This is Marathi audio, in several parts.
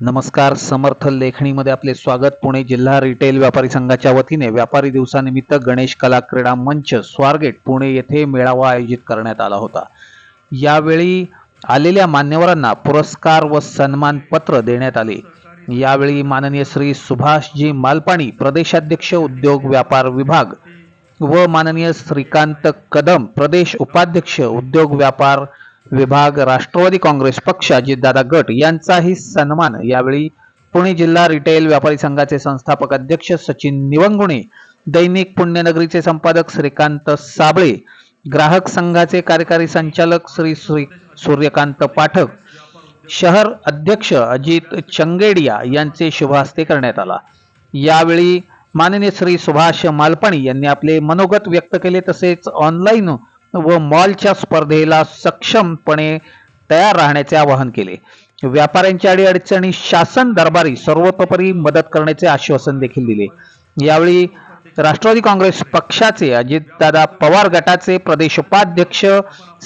नमस्कार समर्थ लेखणीमध्ये आपले स्वागत. पुणे जिल्हा रिटेल व्यापारी संघाच्या वतीने व्यापारी दिवसानिमित्त गणेश कला क्रीडा मंच स्वारगेट पुणे येथे मेळावा आयोजित करण्यात आला होता. यावेळी आलेल्या मान्यवरांना पुरस्कार व सन्मानपत्र देण्यात आले. यावेळी माननीय श्री सुभाषजी मालपाणी प्रदेशाध्यक्ष उद्योग व्यापार विभाग व माननीय श्रीकांत कदम प्रदेश उपाध्यक्ष उद्योग व्यापार विभाग राष्ट्रवादी काँग्रेस पक्ष अजितदादा गट यांचाही सन्मान. यावेळी पुणे जिल्हा रिटेल व्यापारी संघाचे संस्थापक अध्यक्ष सचिन निवंगुणे दैनिक पुण्यनगरीचे संपादक श्रीकांत साबळे ग्राहक संघाचे कार्यकारी संचालक श्री श्री सूर्यकांत पाठक शहर अध्यक्ष अजित चंगेडिया यांचे शुभहस्ते करण्यात आला. यावेळी माननीय श्री सुभाष मालपाणी यांनी आपले मनोगत व्यक्त केले तसेच ऑनलाईन व मॉलच्या स्पर्धेला सक्षमपणे तयार राहण्याचे आवाहन केले. व्यापाऱ्यांच्या अडीअडचणी शासन दरबारी सर्वतोपरी मदत करण्याचे आश्वासन देखील दिले. यावेळी राष्ट्रवादी काँग्रेस पक्षाचे अजितदादा पवार गटाचे प्रदेश उपाध्यक्ष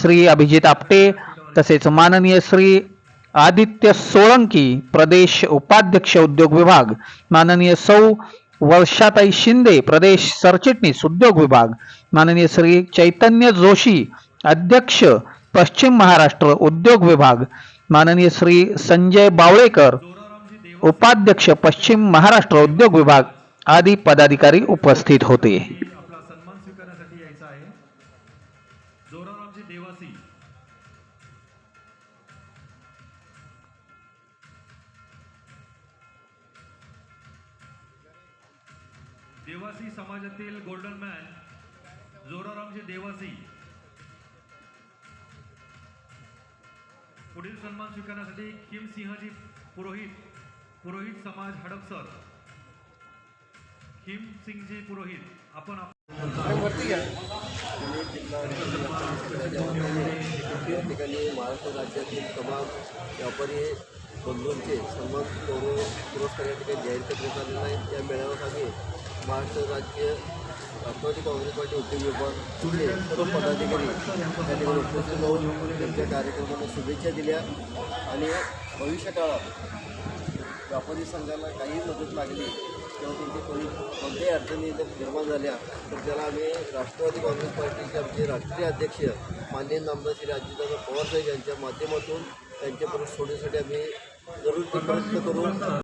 श्री अभिजित आपटे तसेच माननीय श्री आदित्य सोळंकी प्रदेश उपाध्यक्ष उद्योग विभाग माननीय सौ वर्षाताई शिंदे प्रदेश सरचिटणीस उद्योग विभाग माननीय श्री चैतन्य जोशी, अध्यक्ष, पश्चिम महाराष्ट्र उद्योग विभाग, माननीय श्री संजय बावळेकर, उपाध्यक्ष, पश्चिम महाराष्ट्र उद्योग विभाग आदी पदाधिकारी उपस्थित होते. देवासी समाजातील गोल्डन मॅन जोरारामजी देवासी. पुढील सन्मान स्वीकारण्यासाठी किम सिंहजी पुरोहित पुरोहित समाज हडपसर किम सिंगजी पुरोहित आपण ठिकाणी महाराष्ट्र राज्यातील तमाम व्यापारी बंधूंचे सन्मान पुरस्कार या ठिकाणी जाहीर करण्यात आलेला आहे या मेळाव्यासाठी महाराष्ट्र राज्य राष्ट्रवादी काँग्रेस पार्टी उद्योग विभाग पुढे सर्व पदाधिकारी या ठिकाणी उपस्थित राहून त्यांच्या कार्यक्रमाला शुभेच्छा दिल्या. आणि भविष्यकाळात व्यापारी संघाला काही मदत लागली किंवा त्यांची कोणी कोणत्याही अडचणी जर निर्माण झाल्या तर त्याला आम्ही राष्ट्रवादी काँग्रेस पार्टीचे आमचे राष्ट्रीय अध्यक्ष माननीय नामदार श्री अजितदादा पवारसाहेब यांच्या माध्यमातून त्यांच्यापर्यंत सोडण्यासाठी आम्ही जरूर ते प्रयत्न करू.